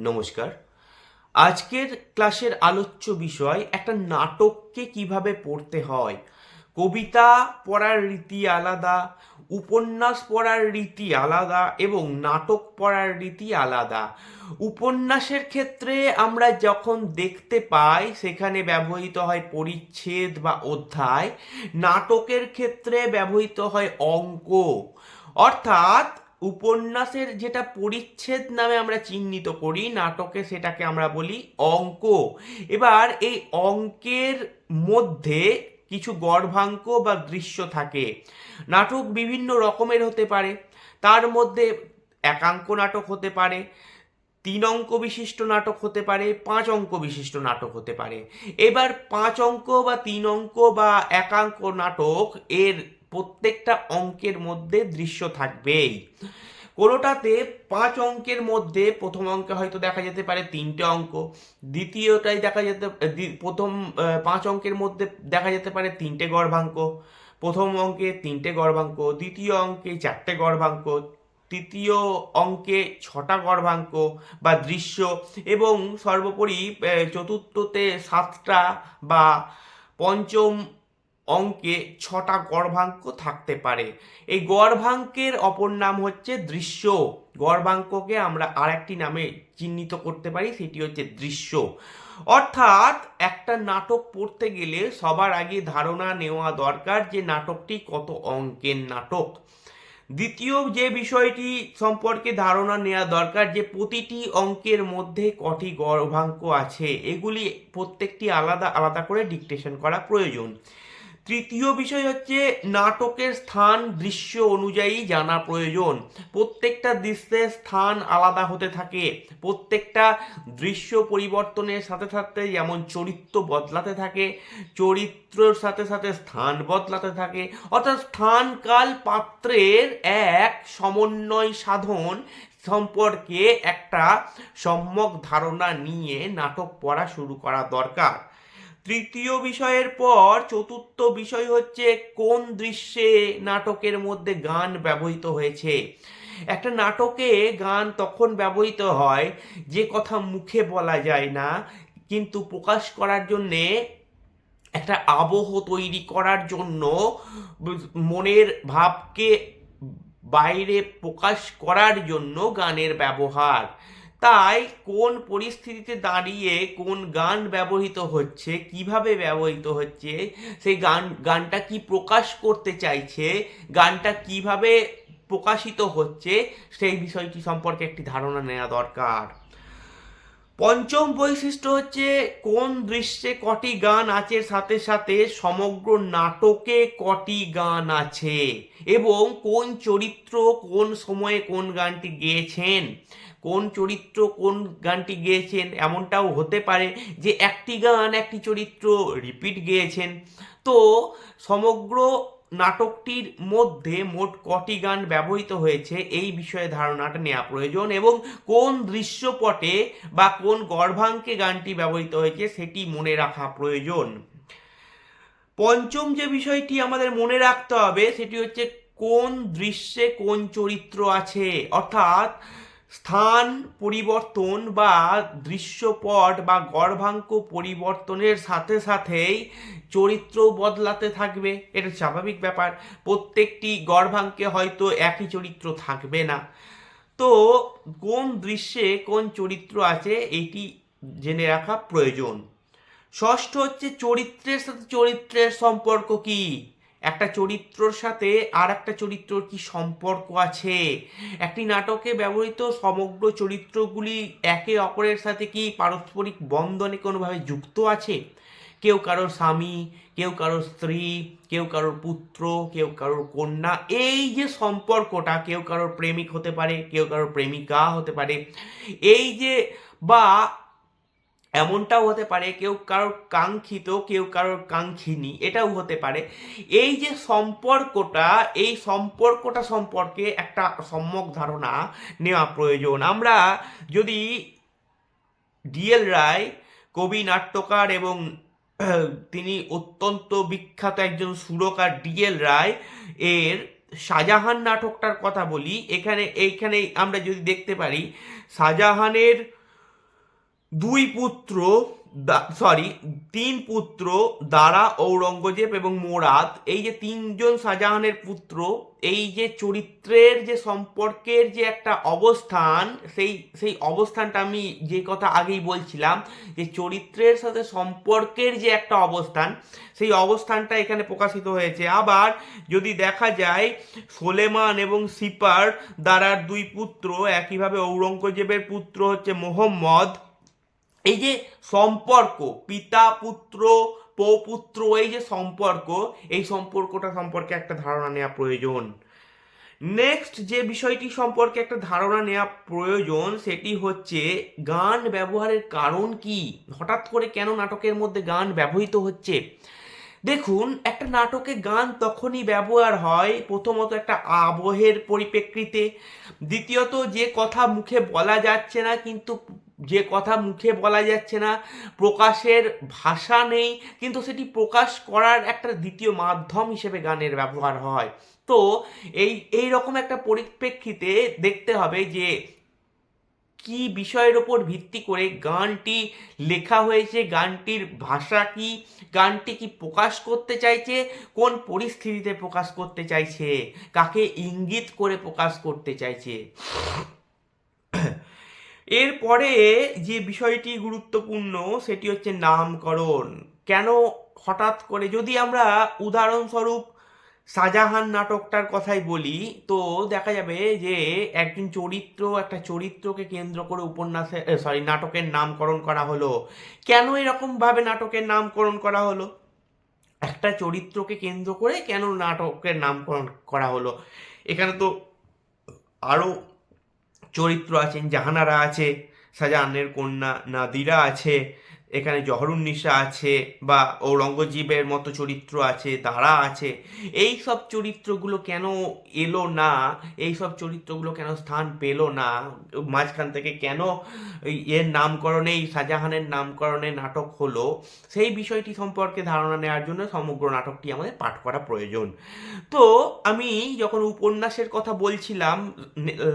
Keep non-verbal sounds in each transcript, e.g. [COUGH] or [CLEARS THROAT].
নমস্কার। আজকের ক্লাসের আলোচ্য বিষয়, একটা নাটককে কীভাবে পড়তে হয়? কবিতা পড়ার রীতি আলাদা, উপন্যাস পড়ার রীতি আলাদা এবং নাটক পড়ার রীতি আলাদা। উপন্যাসের ক্ষেত্রে আমরা যখন দেখতে পাই, সেখানে ব্যবহৃত হয় পরিচ্ছেদ বা অধ্যায়। নাটকের ক্ষেত্রে ব্যবহৃত হয় অঙ্ক। অর্থাৎ উপন্যাসের যেটা পরিচ্ছেদ নামে আমরা চিহ্নিত করি, নাটকে সেটাকে আমরা বলি অঙ্ক। এবার এই অঙ্কের মধ্যে কিছু গর্ভাঙ্ক বা দৃশ্য থাকে। নাটক বিভিন্ন রকমের হতে পারে। তার মধ্যে একাঙ্ক নাটক হতে পারে, তিন অঙ্ক বিশিষ্ট নাটক হতে পারে, পাঁচ অঙ্ক বিশিষ্ট নাটক হতে পারে। এবার পাঁচ অঙ্ক বা তিন অঙ্ক বা একাঙ্ক নাটক এর প্রত্যেকটা অঙ্কের মধ্যে দৃশ্য থাকবেই। কোনোটাতে পাঁচ অঙ্কের মধ্যে প্রথম অঙ্কে হয়তো দেখা যেতে পারে তিনটে অঙ্ক, দ্বিতীয়টাই দেখা যেতে প্রথম পাঁচ অঙ্কের মধ্যে দেখা যেতে পারে তিনটে গর্ভাঙ্ক, প্রথম অঙ্কে তিনটে গর্ভাঙ্ক, দ্বিতীয় অঙ্কে চারটে গর্ভাঙ্ক, তৃতীয় অঙ্কে ছটা গর্ভাঙ্ক বা দৃশ্য এবং সর্বোপরি চতুর্থতে সাতটা বা পঞ্চম অঙ্কে ছটা গর্ভাঙ্ক থাকতে পারে। এই গর্ভাঙ্কের অপর নাম হচ্ছে দৃশ্য। গর্ভাঙ্ককে আমরা আরেকটি নামে চিহ্নিত করতে পারি, সেটি হচ্ছে দৃশ্য। অর্থাৎ একটা নাটক পড়তে গেলে সবার আগে ধারণা নেওয়া দরকার যে নাটকটি কত অঙ্কের নাটক। দ্বিতীয় যে বিষয়টি সম্পর্কে ধারণা নেওয়া দরকার যে প্রতিটি অঙ্কের মধ্যে কটি গর্ভাঙ্ক আছে, এগুলি প্রত্যেকটি আলাদা আলাদা করে ডিকটেশন করা প্রয়োজন। তৃতীয় বিষয় হচ্ছে নাটকের স্থান, দৃশ্য অনুযায়ী জানা প্রয়োজন। প্রত্যেকটা দৃশ্যের স্থান আলাদা হতে থাকে। প্রত্যেকটা দৃশ্য পরিবর্তনের সাথে সাথে যেমন চরিত্র বদলাতে থাকে, চরিত্রের সাথে সাথে স্থান বদলাতে থাকে। অর্থাৎ স্থান কাল পাত্রের এক সমন্বয় সাধন সম্পর্কে একটা সম্যক ধারণা নিয়ে নাটক পড়া শুরু করা দরকার। তৃতীয় বিষয়ের পর চতুর্থ বিষয় হচ্ছে কোন দৃশ্যে নাটকের মধ্যে গান ব্যবহৃত হয়েছে। একটা নাটকে গান তখন ব্যবহৃত হয়, যে কথা মুখে বলা যায় না, কিন্তু প্রকাশ করার জন্যে একটা আবহ তৈরি করার জন্য মনের ভাবকে বাইরে প্রকাশ করার জন্য গানের ব্যবহার। তাই কোন পরিস্থিতিতে দাঁড়িয়ে কোন গান ব্যবহৃত হচ্ছে, কীভাবে ব্যবহৃত হচ্ছে, সেই গান, গানটা কি প্রকাশ করতে চাইছে, গানটা কীভাবে প্রকাশিত হচ্ছে, সেই বিষয়টি সম্পর্কে একটি ধারণা নেওয়া দরকার। পঞ্চম বৈশিষ্ট্য হচ্ছে কোন দৃশ্যে কটি গান আছে সাথে সাথে সমগ্র নাটকে কটি গান আছে এবং কোন চরিত্র কোন সময়ে কোন গানটি গেয়েছেন, কোন চরিত্র কোন গানটি গেয়েছেন এমনটাও হতে পারে যে একটি গান, একটি চরিত্র রিপিট গেয়েছেন। তো সমগ্র নাটকটির মধ্যে মোট কটি গান ব্যবহৃত হয়েছে এই বিষয়ে ধারণাটা নেওয়া প্রয়োজন এবং কোন দৃশ্যপটে বা কোন গর্ভাঙ্কে গানটি ব্যবহৃত হয়েছে সেটি মনে রাখা প্রয়োজন। পঞ্চম যে বিষয়টি আমাদের মনে রাখতে হবে সেটি হচ্ছে কোন দৃশ্যে কোন চরিত্র আছে। অর্থাৎ স্থান পরিবর্তন বা দৃশ্যপট বা গর্ভাঙ্ক পরিবর্তনের সাথে সাথেই চরিত্র বদলাতে থাকবে। এটা স্বাভাবিক ব্যাপার। প্রত্যেকটি গর্ভাঙ্কে হয়তো একই চরিত্র থাকবে না। তো কোন দৃশ্যে কোন চরিত্র আছে এটি জেনে রাখা প্রয়োজন। ষষ্ঠ হচ্ছে চরিত্রের সাথে চরিত্রের সম্পর্ক কি? একটা চরিত্রর সাথে আর একটা চরিত্রর কি সম্পর্ক আছে? একটি নাটকে ব্যবহৃত সমগ্র চরিত্রগুলি একে অপরের সাথে কি পারস্পরিক বন্ধনে কোনোভাবে যুক্ত আছে? কেউ কারোর স্বামী, কেউ কারোর স্ত্রী, কেউ কারোর পুত্র, কেউ কারোর কন্যা, এই যে সম্পর্কটা, কেউ কারোর প্রেমিক হতে পারে, কেউ কারোর প্রেমিকা হতে পারে, এই যে বা এমনটাও হতে পারে, কেউ কারোর কাঙ্ক্ষিত, কেউ কারোর কাঙ্ক্ষিনী এটাও হতে পারে। এই যে সম্পর্কটা, এই সম্পর্কটা সম্পর্কে একটা সম্যক ধারণা নেওয়া প্রয়োজন। আমরা যদি ডিএল রায়, কবি, নাট্যকার এবং [CLEARS THROAT] তিনি অত্যন্ত বিখ্যাত একজন সুরকার ডিএল রায়, এর শাহজাহান নাটকটার কথা বলি। এখানে এইখানে আমরা যদি দেখতে পারি, শাহজাহানের দুই পুত্র সরি তিন পুত্র দারা, ঔরঙ্গজেব এবং মোরাদ। এই যে তিনজন শাহজাহানের পুত্র, এই যে চরিত্রের যে সম্পর্কের যে একটা অবস্থান, সেই সেই অবস্থানটা আমি যে কথা আগেই বলছিলাম, যে চরিত্রের সাথে সম্পর্কের যে একটা অবস্থান, সেই অবস্থানটা এখানে প্রকাশিত হয়েছে। আবার যদি দেখা যায়, সোলেমান এবং সিপার দারার দুই পুত্র, একইভাবে ঔরঙ্গজেবের পুত্র হচ্ছে মোহাম্মদ এই যে সম্পর্ক, পিতা, পুত্র, পৌপুত্র, এই যে সম্পর্ক, এই সম্পর্কটা সম্পর্কে একটা ধারণা নেওয়া প্রয়োজন। নেক্সট যে বিষয়টি সম্পর্কে একটা ধারণা নেওয়া প্রয়োজন, সেটি হচ্ছে গান ব্যবহারের কারণ কি? হঠাৎ করে কেন নাটকের মধ্যে গান ব্যবহৃত হচ্ছে? দেখুন, একটা নাটকে গান তখনই ব্যবহার হয় প্রথমত একটা আবহের পরিপ্রেক্ষিতে, দ্বিতীয়ত যে কথা মুখে বলা যাচ্ছে না, কিন্তু যে কথা মুখে বলা যাচ্ছে না, প্রকাশের ভাষা নেই, কিন্তু সেটি প্রকাশ করার একটা দ্বিতীয় মাধ্যম হিসেবে গানের ব্যবহার হয়। তো এই এই রকম একটা পরিপ্রেক্ষিতে দেখতে হবে যে কি বিষয়ের ওপর ভিত্তি করে গানটি লেখা হয়েছে, গানটির ভাষা কি, গানটি কি প্রকাশ করতে চাইছে, কোন পরিস্থিতিতে প্রকাশ করতে চাইছে, কাকে ইঙ্গিত করে প্রকাশ করতে চাইছে। এরপরে যে বিষয়টি গুরুত্বপূর্ণ, সেটি হচ্ছে নামকরণ। কেন হঠাৎ করে যদি আমরা উদাহরণস্বরূপ শাহজাহান নাটকটার কথাই বলি, তো দেখা যাবে যে একজন চরিত্র, একটা চরিত্রকে কেন্দ্র করে উপন্যাসে সরি নাটকের নামকরণ করা হলো। কেন এরকমভাবে নাটকের নামকরণ করা হলো? একটা চরিত্রকে কেন্দ্র করে কেন নাটকের নামকরণ করা হলো? এখানে তো আরও চরিত্র আছেন জাহানারা আছে শাহজাহানের কন্যা নাদিরা আছে এখানে জহরুন্নিসা আছে বা ঔরঙ্গজীবের মতো চরিত্র আছে, তারা আছে। এই সব চরিত্রগুলো কেন এলো না? এই সব চরিত্রগুলো কেন স্থান পেল না? মাঝখান থেকে কেন এর নামকরণে, এই শাহজাহানের নামকরণে নাটক হলো? সেই বিষয়টি সম্পর্কে ধারণা নেওয়ার জন্য সমগ্র নাটকটি আমাদের পাঠ করা প্রয়োজন। তো আমি যখন উপন্যাসের কথা বলছিলাম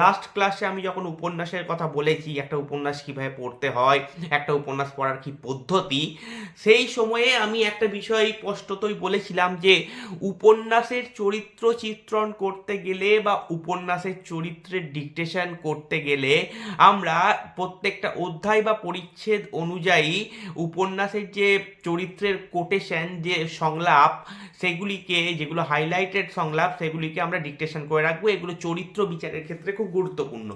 লাস্ট ক্লাসে আমি যখন উপন্যাসের কথা বলেছি, একটা উপন্যাস কীভাবে পড়তে হয়, একটা উপন্যাস পড়ার কী পদ্ধতি, সেই সময়ে আমি একটা বিষয় স্পষ্টতই বলেছিলাম যে, উপন্যাসের চরিত্র চিত্রণ করতে গেলে বা উপন্যাসের চরিত্রের ডিকটেশন করতে গেলে আমরা প্রত্যেকটা অধ্যায় বা পরিচ্ছেদ অনুযায়ী উপন্যাসের যে চরিত্রের কোটেশন যে সংলাপ, সেগুলিকে, যেগুলো হাইলাইটেড সংলাপ, সেগুলিকে আমরা ডিকটেশন করে রাখব। এগুলো চরিত্র বিচারের ক্ষেত্রে খুব গুরুত্বপূর্ণ।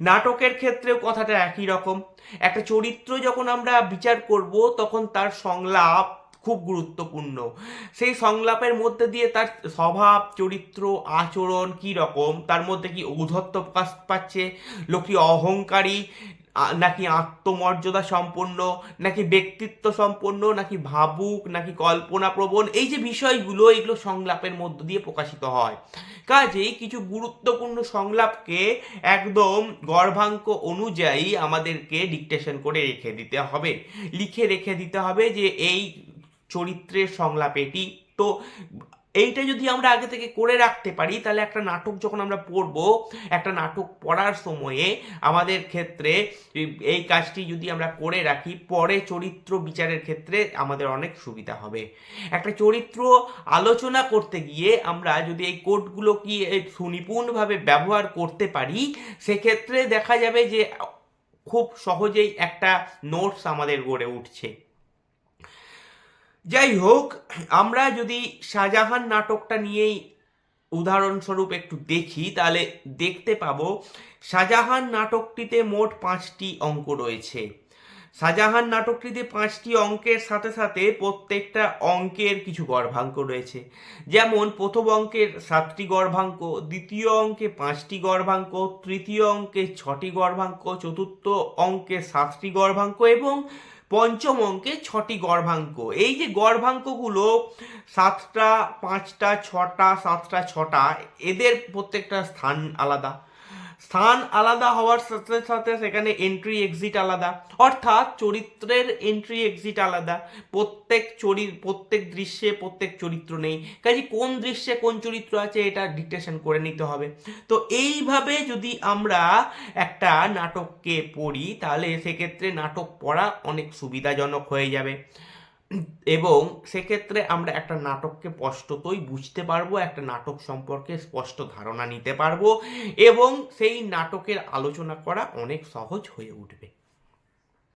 নাটকের ক্ষেত্রেও কথাটা একই রকম। একটা চরিত্র যখন আমরা বিচার করব, তখন তার সংলাপ খুব গুরুত্বপূর্ণ। সেই সংলাপের মধ্যে দিয়ে তার স্বভাব, চরিত্র, আচরণ কি রকম? তার মধ্যে কি ঔধত্ব প্রকাশ পাচ্ছে? লোকটি অহংকারী? নাকি আত্মমর্যাদা সম্পন্ন, নাকি ব্যক্তিত্ব সম্পন্ন, নাকি ভাবুক, নাকি কল্পনা প্রবণ এই যে বিষয়গুলো, এগুলো সংলাপের মধ্য দিয়ে প্রকাশিত হয়। কাজেই কিছু গুরুত্বপূর্ণ সংলাপকে একদম গর্ভাঙ্ক অনুযায়ী আমাদেরকে ডিকটেশন করে রেখে দিতে হবে। লিখে রেখে দিতে হবে যে এই চরিত্রের সংলাপ এটি। তো এইটা যদি আমরা আগে থেকে করে রাখতে পারি, তাহলে একটা নাটক যখন আমরা পড়ব, একটা নাটক পড়ার সময়ে আমাদের ক্ষেত্রে এই কাজটি যদি আমরা করে রাখি, পরে চরিত্র বিচারের ক্ষেত্রে আমাদের অনেক সুবিধা হবে। একটা চরিত্র আলোচনা করতে গিয়ে আমরা যদি এই কোডগুলো কি সুনিপুণভাবে ব্যবহার করতে পারি, সেক্ষেত্রে দেখা যাবে যে খুব সহজেই একটা নোটস আমাদের গড়ে উঠছে। যাই হোক আমরা যদি শাহজাহান নাটকটা নিয়েই উদাহরণস্বরূপ একটু দেখি, তাহলে দেখতে পাবো, শাহজাহান নাটকটিতে মোট পাঁচটি অঙ্ক রয়েছে। শাহজাহান নাটকটিতে পাঁচটি অঙ্কের সাথে সাথে প্রত্যেকটা অঙ্কের কিছু গর্ভাঙ্ক রয়েছে। যেমন, প্রথম অঙ্কের সাতটি গর্ভাঙ্ক, দ্বিতীয় অঙ্কে পাঁচটি গর্ভাঙ্ক, তৃতীয় অঙ্কে ছটি গর্ভাঙ্ক, চতুর্থ অঙ্কে সাতটি গর্ভাঙ্ক এবং পঞ্চম অঙ্কে ছটি গর্ভাঙ্ক। এই যে গর্ভাঙ্কগুলো, সাতটা, পাঁচটা, ছটা, সাতটা, ছটা, এদের প্রত্যেকটা স্থান আলাদা। স্থান আলাদা হওয়ার সাথে সাথে সেখানে এন্ট্রি এক্সিট আলাদা। অর্থাৎ চরিত্রের এন্ট্রি এক্সিট আলাদা। প্রত্যেক চরি, প্রত্যেক দৃশ্যে প্রত্যেক চরিত্র নেই। কাজে কোন দৃশ্যে কোন চরিত্র আছে এটা ডিটেকশন করে নিতে হবে। তো এইভাবে যদি আমরা একটা নাটককে পড়ি, তাহলে সেক্ষেত্রে নাটক পড়া অনেক সুবিধাজনক হয়ে যাবে। এবং সেক্ষেত্রে আমরা একটা নাটককে স্পষ্টতই বুঝতে পারব, একটা নাটক সম্পর্কে স্পষ্ট ধারণা নিতে পারব এবং সেই নাটকের আলোচনা করা অনেক সহজ হয়ে উঠবে।